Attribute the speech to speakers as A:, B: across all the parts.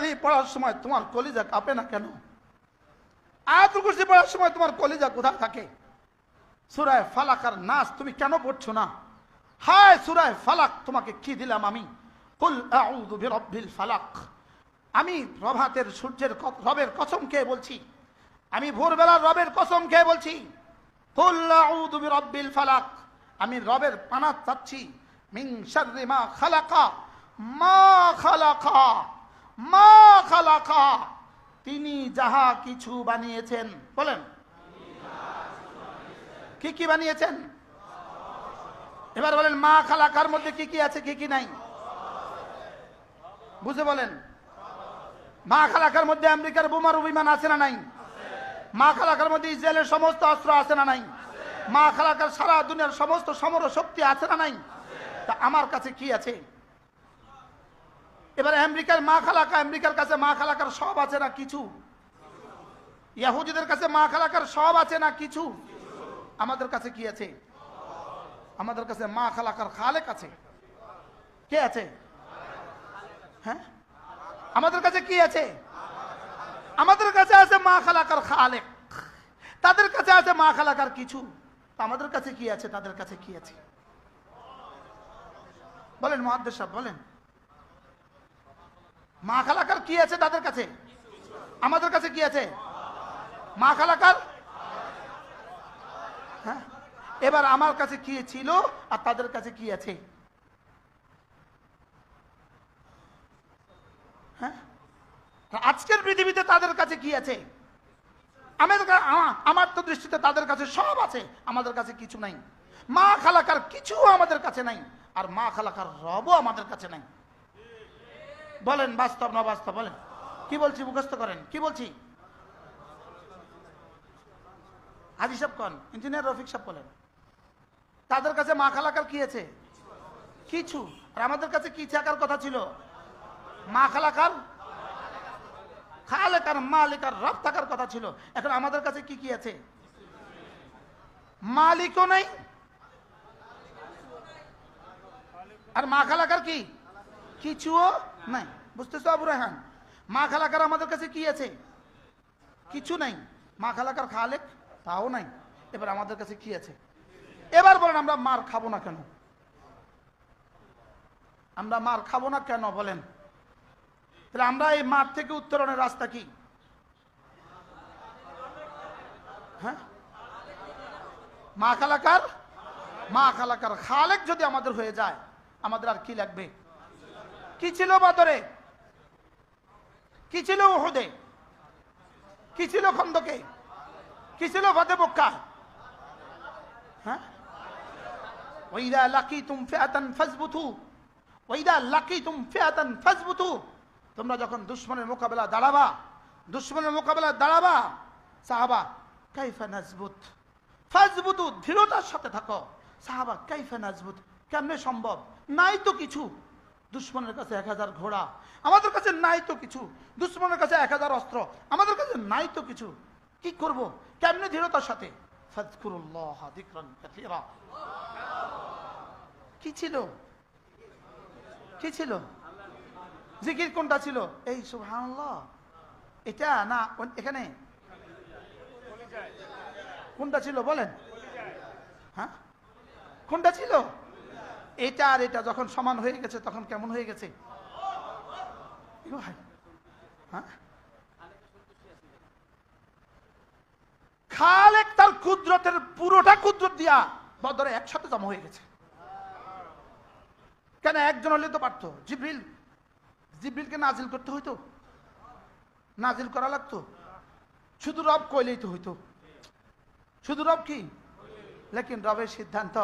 A: ইত্যাদি পড়ার সময় তোমার কলিজা কাঁপে না কেন? আয়াতুল কুরসি পড়ার সময় তোমার কলিজা কোথায় থাকে? সুরায় ফালাক আর নাস তুমি কেন পড়ছো না? হায় সুরায় ফালাক, তোমাকে কি দিলাম আমি? কুল আউযু ফালাক। আমি প্রভাতের সূর্যের রবের কসম খেয়ে বলছি। আমি ভোরবেলার রবের কসম খেয়ে বলছি। কুল ফালাক। আমি রবের পানা চাচ্ছি। শাররি মা খালাকা। মা খালাকা। মা খালাকা, তিনি যাহা কিছু বানিয়েছেন, বলেন। কি কি বানিয়েছেন? এবার বলেন, মা খালাকার মধ্যে কি কি আছে, কি কি নাই? বুঝে বলেন। মা খালাকার মধ্যে আমেরিকার বোমার বিমান আছে না নাই? মা খালাকার মধ্যে ইসরায়েলের সমস্ত অস্ত্র আছে না নাই? মা খালাকার সারা দুনিয়ার সমস্ত সমর শক্তি আছে না নাই? তা আমার কাছে কি আছে? এবার আমেরিকার মা খালাকা, আমেরিকার কাছে মা খালাকার সব আছে না কিছু? ইয়াহুদিদের কাছে মা খালাকার সব আছে না কিছু? আমাদের কাছে কি আছে? আমাদের কাছে মা খালাকার খালেক আছে। কে আছে? হ্যাঁ? আমাদের কাছে কি আছে? আমাদের কাছে আছে মা খালাকার খালেক। তাদের কাছে আছে মা খালাকার কিছু। আমাদের কাছে কি আছে? তাদের কাছে কি আছে? বলেন মহাদ্দেশ সাহেব, বলেন। মা খালাকার কি আছে তাদের কাছে? আমাদের কাছে কি আছে? মা খালাকার? হ্যাঁ? এবার আমার কাছে কি ছিল আর তাদের কাছে কি আছে? হ্যাঁ? আজকের পৃথিবীতে তাদের কাছে কি আছে? আমাদের আমার তো দৃষ্টিতে তাদের কাছে সব আছে, আমাদের কাছে কিছু নাই। মা খালাকার কিছু আমাদের কাছে নাই, আর মা খালাকার রবও আমাদের কাছে নাই। বলেন, বাস্তব না বাস্তব বলেন। কি বলছি, মুখস্থ করেন। কি বলছি? হাজি সাহেব কন? ইঞ্জিনিয়ার রফিক সাহেব বলেন। তাদের কাছে মা খালাকার কি আছে? কিছু। আর আমাদের কাছে কি থাকার কথা ছিল? মা খালাকার খালেকার মালিকার রব থাকার কথা ছিল। এখন আমাদের কাছে কি কি আছে? মালিকও নেই। আর মা খালাকার কি? কিছুও নাই, বুঝতেছো আবু রেহান মা খালাকার আমাদের কাছে কি আছে? কিছু নাই। মা খালাকার খালেক, তাও নাই। এবার আমাদের কাছে কি আছে? এবার বলেন, আমরা মার খাব না কেন? আমরা মার খাব না কেন, বলেন? তাহলে আমরা এই মাঠ থেকে উত্তরণের রাস্তা কি? হ্যাঁ? মা খালাকার? মা খালাকার খালেক যদি আমাদের হয়ে যায়, আমাদের আর কি লাগবে? কি ছিল বাদরে? কি ছিল ওহদে কি ছিল খন্দকে? কি ছিল ফতে পক্ষা হ্যাঁ? ওইদা লাকি তুম ফিয়াতান ফাজবুতু। ওইদা লাকি তুম ফিয়াতান ফাজবুতু। তোমরা যখন দুশ্মনের মোকাবেলা দাঁড়াবা, দুশ্মনের মোকাবেলা দাঁড়াবা, সাহাবা, কাইফা নাজবুত? ফাজবুতু দৃঢ়তার সাথে থাকো। সাহাবা, কাইফা নাজবুত, কেমনে সম্ভব? নাই তো কিছু। দুশ্মনের কাছে এক হাজার ঘোড়া। আমাদের কাছে নাই তো কিছু। দুশ্মনের কাছে এক হাজার অস্ত্র। আমাদের কাছে নাই তো কিছু। কি করব? কেমনি দৃঢ়তার সাথে? কি ছিল? কি ছিল? জিকির কোনটা ছিল? এই সুবহানাল্লাহ। এটা না, এখানে? কোনটা ছিল বলেন? হ্যাঁ? কোনটা ছিল? এটা আর এটা যখন সমান হয়ে গেছে, তখন কেমন হয়ে গেছে? হ্যাঁ? খালেক তার কুদরতের পুরোটা কুদরত দিয়া বদরে একসাথে জমা হয়ে গেছে। কেন একজন হলে তো পারতো? জিব্রিল, জিব্রিলকে নাজিল করতে হইতো? নাজিল করা লাগতো? শুধু রব কইলেই তো হইতো। শুধু রব কি? লেকিন রবের সিদ্ধান্ত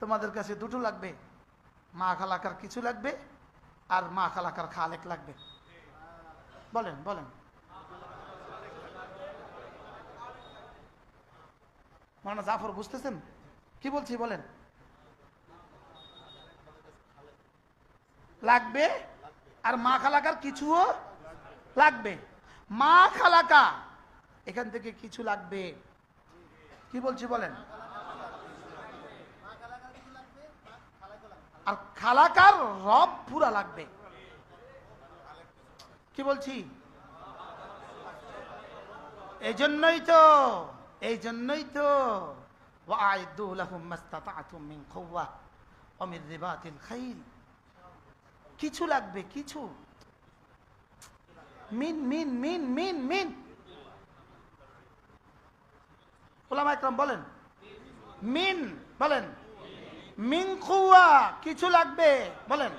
A: তোমাদের কাছে দুটো লাগবে। মা খালাকার কিছু লাগবে আর মা খালাকার খালেক লাগবে। বলেন বলেন। জাফর, বুঝতেছেন? কি বলছি, বলেন? লাগবে আর মা খালাকার কিছুও লাগবে। মা খালাকা, এখান থেকে কিছু লাগবে। কি বলছি, বলেন? আর খালাকার রব পুরা লাগবে। কি বলছি? এই জন্যই তো। এই জন্যই তো কিছু লাগবে, কিছু। মিন মিন মিন মিন মিন। বলেন। মিন বলেন। মিন কুয়া কিছু লাগবে? বলেন।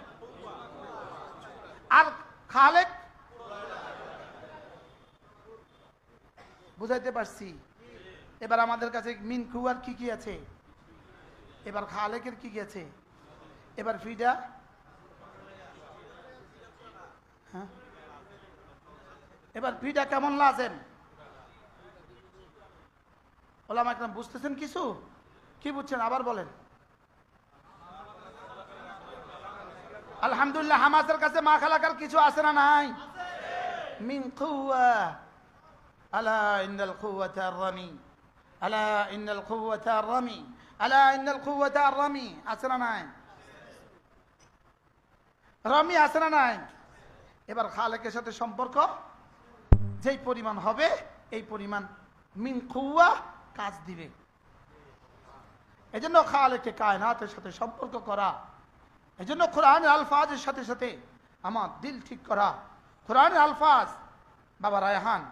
A: আর খালেক? বুঝাইতে পারছি। এবার আমাদের কাছে মিন কুয়ার কি কি আছে? এবার খালেকের কি কি আছে? এবার ফিডা? হ্যাঁ? এবার ফিডা কেমন লাজেম ওলামা একরাম, বুঝতেছেন কিছু? কি বুঝছেন? আবার বলেন। আলহামদুলিল্লাহ, হামাসের কাছে মা খালাকার কিছু আছে না নাই? মিন কুয়া আলা ইন্নাল কুওয়াতা আর-রামি। আলা ইন্নাল কুওয়াতা আর-রামি। আলা ইন্নাল কুওয়াতা আর-রামি। আছে না নাই? রামি আছে না নাই? এবার খালেকের সাথে সম্পর্ক যেই পরিমাণ হবে, এই পরিমাণ মিন কুয়া কাজ দিবে। এজন্য খালেকে কায়নাতের সাথে সম্পর্ক করা এজন্য কোরআনের আলফাজের সাথে সাথে আমার দিল ঠিক করা। কোরআনের আলফাজ, বাবা রায়হান,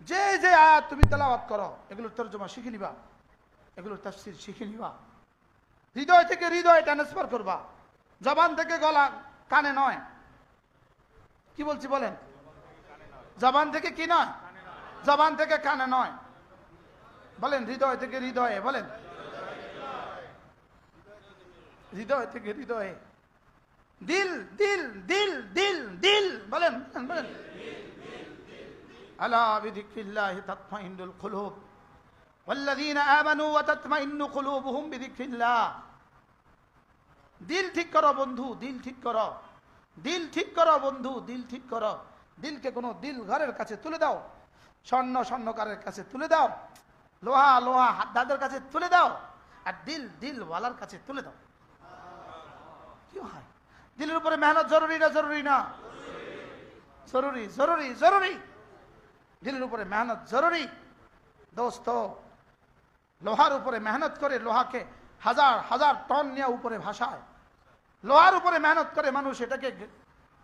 A: যে যে আয়াত তুমি তেলাওয়াত করো, এগুলোর তর্জমা শিখে নিবা। এগুলোর তাফসির শিখে নিবা। হৃদয় থেকে হৃদয় ট্রান্সফার করবা। জবান থেকে গলা কানে নয়। কি বলছি বলেন? জবান থেকে কি নয়? জবান থেকে কানে নয়। বলেন, হৃদয় থেকে হৃদয়ে, বলেন। হৃদয় থেকে হৃদয়ে। দিল দিল দিল দিল দিল বলেন বলেন আলা বিযিকরিল্লাহ তাতমাইন্নুল কুলুব والذين آمنوا وتطمئن قلوبهم بذكر الله দিল ঠিক করো বন্ধু দিল ঠিক করো দিল ঠিক করো বন্ধু দিল ঠিক করো দিলকে কোনো দিল ঘরের কাছে তুলে দাও স্বর্ণ স্বর্ণকারের কাছে তুলে দাও লোহা লোহা হাদ্দাদের কাছে তুলে দাও আর দিল দিলওয়ালার কাছে তুলে দাও কি হয় দিলের উপরে মেহনত জরুরি না জরুরি না? জরুরি জরুরি জরুরি। দিলের উপরে মেহনত জরুরি। দোস্ত, লোহার উপরে মেহনত করে লোহাকে হাজার হাজার টন নিয়ে উপরে ভাসায়। লোহার উপরে মেহনত করে মানুষ এটাকে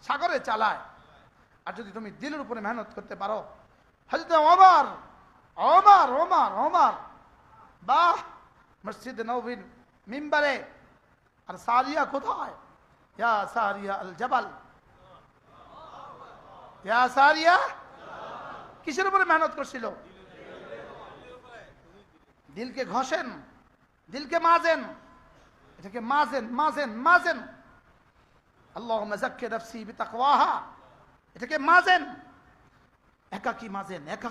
A: সাগরে চালায়। আর যদি তুমি দিলের উপরে মেহনত করতে পারো হজরত ওমর ওমর ওমর ওমর, বাহ, মসজিদ নবীন মিম্বারে, আর সারিয়া কোথায়? ইয়া সারিয়া আল জবাল ইয়া সারিয়া কিসের উপরে মেহনত করছিল? দিলকে ঘষেন, দিলকে মাজেন। এটাকে মাজেন মাজেন মাজেন। আল্লাহ মাজাক্কে নফসি বিতাকওয়াহা। এটাকে মাজেন। একাকি মাজেন একা